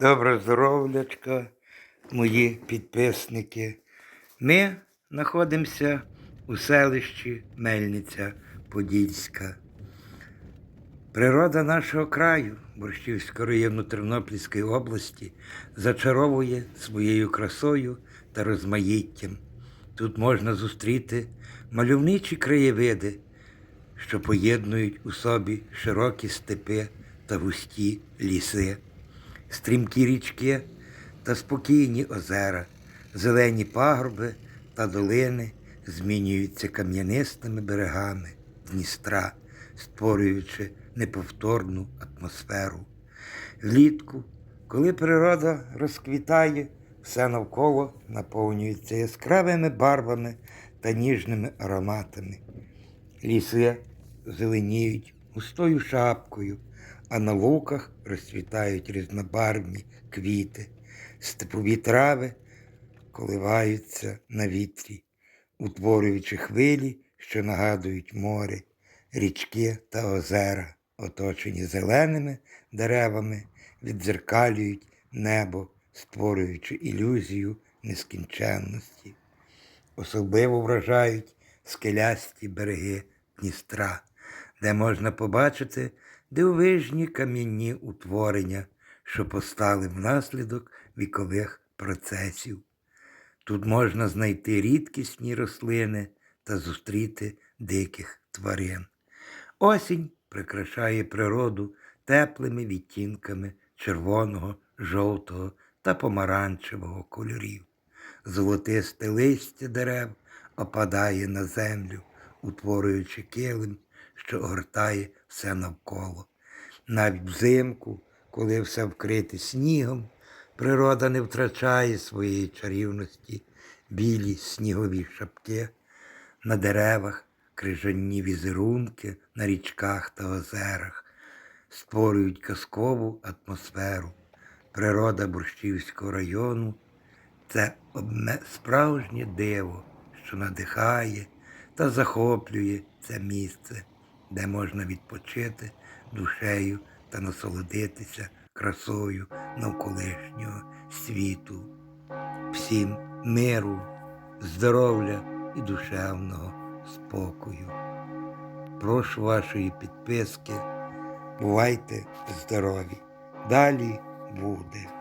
Добре здоров'ячка, мої підписники. Ми знаходимося у селищі Мельниця Подільська. Природа нашого краю, Борщівського району Тернопільської області, зачаровує своєю красою та розмаїттям. Тут можна зустріти мальовничі краєвиди, що поєднують у собі широкі степи та густі ліси, стрімкі річки та спокійні озера, зелені пагорби та долини змінюються кам'янистими берегами Дністра, створюючи неповторну атмосферу. Влітку, коли природа розквітає, все навколо наповнюється яскравими барвами та ніжними ароматами. Ліси зеленіють густою шапкою, а на луках розцвітають різнобарвні квіти, степові трави коливаються на вітрі, утворюючи хвилі, що нагадують море, річки та озера, оточені зеленими деревами, віддзеркалюють небо, створюючи ілюзію нескінченності. Особливо вражають скелясті береги Дністра, де можна побачити дивовижні кам'яні утворення, що постали внаслідок вікових процесів. Тут можна знайти рідкісні рослини та зустріти диких тварин. Осінь прикрашає природу теплими відтінками червоного, жовтого та помаранчевого кольорів. Золотисте листя дерев опадає на землю, утворюючи килим, що огортає все навколо. Навіть взимку, коли все вкрите снігом, природа не втрачає своєї чарівності, білі снігові шапки на деревах, крижані візерунки на річках та озерах створюють казкову атмосферу. Природа Борщівського району це справжнє диво, що надихає та захоплює це місце, де можна відпочити душею та насолодитися красою навколишнього світу. Всім миру, здоров'я і душевного спокою. Прошу вашої підписки. Бувайте здорові. Далі буде.